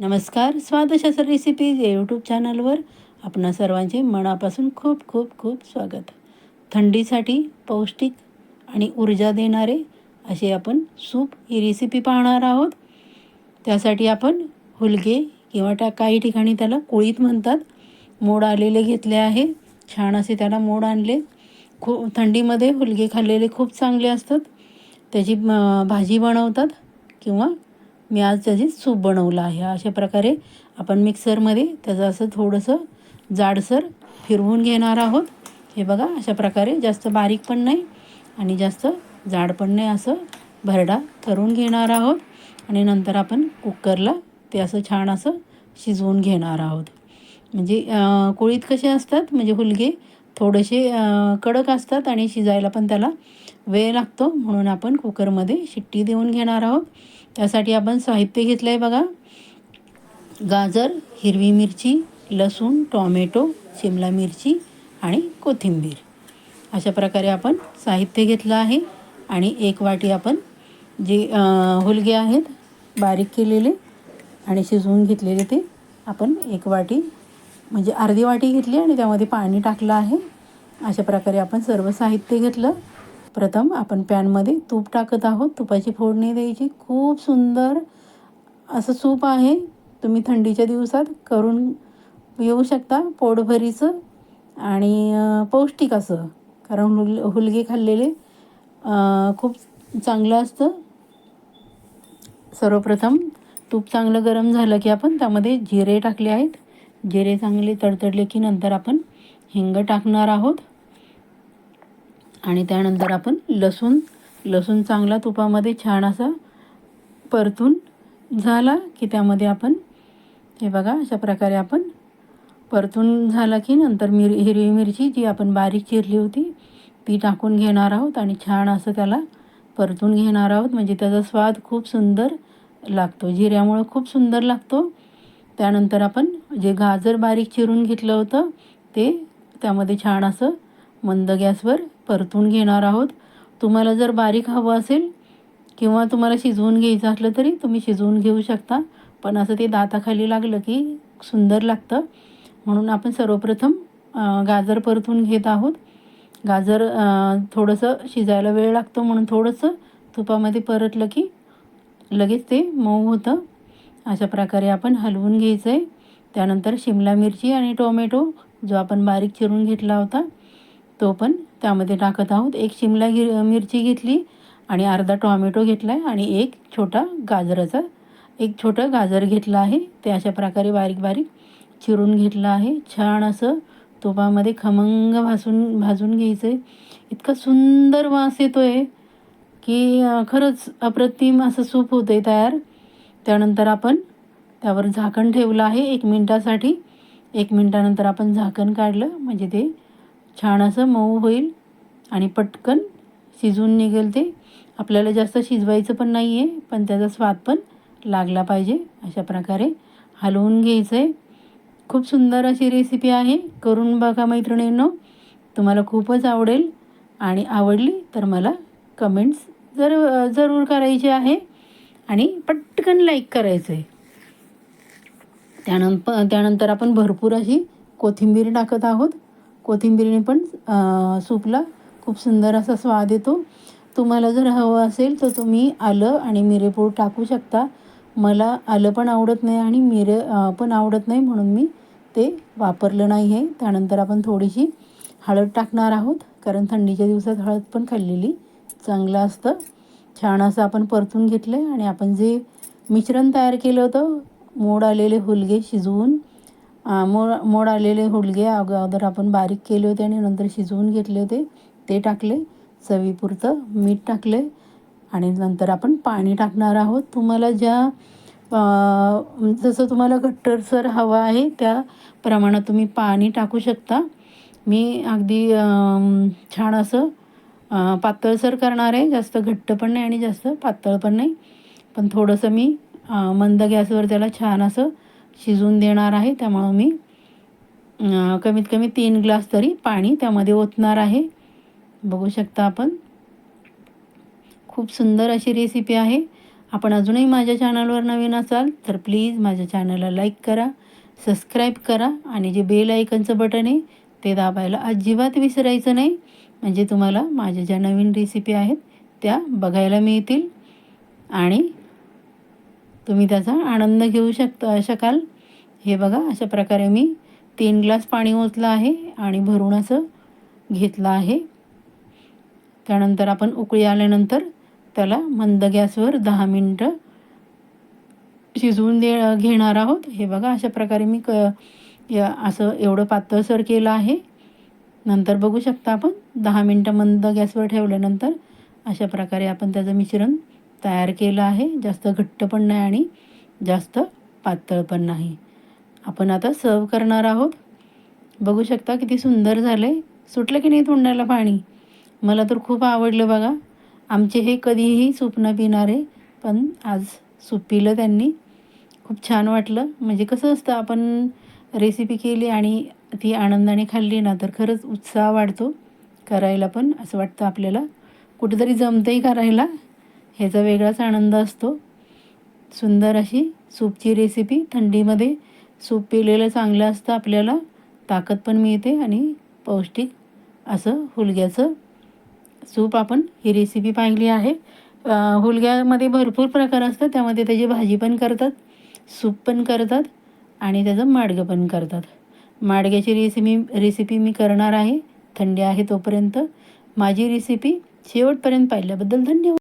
नमस्कार स्वादशास्त्र रेसिपीज या यूट्यूब चॅनलवर आपणा सर्वांचे मनापासून खूप खूप खूप स्वागत. थंडीसाठी पौष्टिक आणि ऊर्जा देणारे असे आपण सूप ही रेसिपी पाहणार आहोत. त्यासाठी आपण हुलगे किंवा त्या काही ठिकाणी त्याला कोळीत म्हणतात. मोड आलेले घेतले आहे. छान असे त्याला मोड आणले. खूप थंडीमध्ये हुलगे खाल्लेले खूप चांगले असतात. त्याची भाजी बनवतात किंवा मी आज त्याची सूप बनवलं आहे. अशा प्रकारे आपण मिक्सरमध्ये त्याचं असं थोडंसं जाडसर फिरवून घेणार आहोत. हे बघा अशा प्रकारे जास्त बारीक पण नाही आणि जास्त जाड पण नाही असं भरडा करून घेणार आहोत. आणि नंतर आपण कुकरला ते असं छान असं शिजवून घेणार आहोत. म्हणजे कोळीत कसे असतात म्हणजे हुलगे थोडेसे कडक असतात आणि शिजायला पण त्याला वेळ लागतो म्हणून आपण कुकरमध्ये शिट्टी देऊन घेणार आहोत. त्यासाठी आपण साहित्य घेतलं आहे बघा. गाजर हिरवी मिरची लसूण टॉमॅटो शिमला मिरची आणि कोथिंबीर. अशा प्रकारे आपण साहित्य घेतलं आहे आणि एक वाटी आपण जे हुलगे आहेत बारीक केलेले आणि शिजवून घेतलेले ते आपण एक वाटी म्हणजे अर्धी वाटी घेतली आणि त्यामध्ये पाणी टाकलं आहे. अशा प्रकारे आपण सर्व साहित्य घेतलं. प्रथम आपण पॅनमध्ये तूप टाकत आहोत. तुपाची फोडणी द्यायची. खूप सुंदर असं सूप आहे. तुम्ही थंडीच्या दिवसात करून येऊ शकता पोटभरीचं आणि पौष्टिक असं. कारण हुल हुलगे खाल्लेले खूप चांगलं असतं. सर्वप्रथम तूप चांगलं गरम झालं की आपण त्यामध्ये जिरे टाकले आहेत. जिरे चांगले तडतडले की नंतर आपण हिंग टाकणार आहोत. आणि त्यानंतर आपण लसूण लसूण चांगला तुपामध्ये छान असा परतून झाला की त्यामध्ये आपण हे बघा अशा प्रकारे आपण परतून झाला की नंतर मिर हिरवी मिरची जी आपण बारीक चिरली होती ती टाकून घेणार आहोत आणि छान असं त्याला परतून घेणार आहोत. म्हणजे त्याचा स्वाद खूप सुंदर लागतो. जिऱ्यामुळं खूप सुंदर लागतो. त्यानंतर आपण जे गाजर बारीक चिरून घेतलं होतं ते त्यामध्ये छान असं मंद गॅसवर परतून घेणार आहोत. तुम्हाला जर बारीक हवं असेल किंवा तुम्हाला शिजवून घ्यायचं असलं तरी तुम्ही शिजवून घेऊ शकता. पण असं ते दाताखाली लागलं की सुंदर लागतं. म्हणून आपण सर्वप्रथम गाजर परतून घेत आहोत. गाजर थोडंसं शिजायला वेळ लागतो म्हणून थोडंसं तुपामध्ये परतलं की लगेच ते मऊ होतं. अशा प्रकारे आपण हलवून घ्यायचं आहे त्यानंतर शिमला मिरची आणि टोमॅटो जो आपण बारीक चिरून घेतला होता तो पण त्यामध्ये टाकत आहोत. एक शिमला गिर मिरची घेतली आणि अर्धा टॉमॅटो घेतला आहे आणि एक छोटा गाजराचा एक छोटं गाजर घेतलं आहे. ते अशा प्रकारे बारीक बारीक चिरून घेतलं आहे. छान असं तुपामध्ये खमंग भाजून भाजून घ्यायचं आहे इतका सुंदर वास येतो आहे की खरंच अप्रतिम असं सूप होतं आहे तयार. त्यानंतर आपण त्यावर झाकण ठेवलं आहे. एक मिनटासाठी एक मिनटानंतर आपण झाकण काढलं. म्हणजे ते छान असं मऊ होईल आणि पटकन शिजून निघेल ते. आपल्याला जास्त शिजवायचं पण नाही आहे पण त्याचा स्वाद पण लागला पाहिजे अशा प्रकारे. हलवून घ्यायचं आहे खूप सुंदर अशी रेसिपी आहे. करून बघा मैत्रिणींनो. तुम्हाला खूपच आवडेल आणि आवडली तर मला कमेंट्स जर जरूर करायचे आहे आणि पटकन लाईक करायचं आहे त्यानंतर त्यानंतर आपण भरपूर अशी कोथिंबीर टाकत आहोत. कोथिंबीरीने पण सूपला खूप सुंदर असा स्वाद येतो. तुम्हाला जर हवं असेल तर तुम्ही आलं आणि मिरेपूड टाकू शकता. मला आलं पण आवडत नाही आणि मिरे पण आवडत नाही म्हणून मी ते वापरलं नाही आहे. त्यानंतर आपण थोडीशी हळद टाकणार आहोत कारण थंडीच्या दिवसात हळद पण खाल्लेली चांगलं असतं. छान असं आपण परतून घेतलं आहे आणि आपण जे मिश्रण तयार केलं होतं मोड आलेले हुलगे शिजवून मोड मोड आलेले हुलगे अगोदर आपण बारीक केले होते आणि नंतर शिजवून घेतले होते. ते टाकले चवीपुरतं मीठ टाकले आणि नंतर आपण पाणी टाकणार आहोत. तुम्हाला ज्या जसं तुम्हाला घट्टरसर हवा आहे त्या प्रमाणात तुम्ही पाणी टाकू शकता. मी अगदी छान असं पातळसर करणार आहे. जास्त घट्ट पण नाही आणि जास्त पातळ पण नाही. पण थोडंसं मी मंद गॅसवर त्याला छान असं शिजवून देणार आहे. त्यामुळं मी कमीत कमी तीन ग्लास तरी पाणी त्यामध्ये ओतणार आहे. बघू शकता आपण. खूप सुंदर अशी रेसिपी आहे. आपण अजूनही माझ्या चॅनलवर नवीन असाल तर प्लीज माझ्या चॅनलला लाईक करा सबस्क्राईब करा आणि जे बेल आयकनचं बटन आहे ते दाबायला अजिबात विसरायचं नाही. म्हणजे तुम्हाला माझ्या ज्या नवीन रेसिपी आहेत त्या बघायला मिळतील. आणि तुम्ही त्याचा आनंद घेऊ शकता शकाल हे बघा अशा प्रकारे मी तीन ग्लास पाणी ओतलं आहे आणि भरून असं घेतलं आहे. त्यानंतर आपण उकळी आल्यानंतर त्याला मंद गॅसवर दहा मिनटं शिजवून दे घेणार आहोत. हे बघा अशा प्रकारे मी क असं एवढं पातळसर केलं आहे. नंतर बघू शकता आपण दहा मिनटं मंद गॅसवर ठेवल्यानंतर अशा प्रकारे आपण त्याचं मिश्रण तयार केलं आहे. जास्त घट्ट पण नाही आणि जास्त पातळ पण नाही. आपण आता सर्व करणार आहोत. बघू शकता किती सुंदर झालं आहे सुटलं की नाही तोंडाला पाणी? मला तर खूप आवडलं बघा. आमचे हे कधीही सूप न पिणारे पण आज सूप पिलं त्यांनी. खूप छान वाटलं. म्हणजे कसं असतं आपण रेसिपी केली आणि ती आनंदाने खाल्ली ना तर खरंच उत्साह वाढतो करायला पण. असं वाटतं आपल्याला. कुठेतरी जमतंही करायला. ह्याचा वेगळाच आनंद असतो. सुंदर अशी सूपची रेसिपी थंडीमध्ये सूप पिलेलं चांगलं असतं आपल्याला ताकद पण मिळते आणि पौष्टिक असं हुलग्याचं सूप आपण ही रेसिपी पाहिली आहे. हुलग्यामध्ये भरपूर प्रकार असतात त्यामध्ये त्याची भाजी पण करतात सूप पण करतात आणि त्याचं माडगं पण करतात. माडग्याची रेसिपी रेसिपी मी करणार आहे. थंडी आहे तोपर्यंत. माझी रेसिपी शेवटपर्यंत पाहिल्याबद्दल धन्यवाद.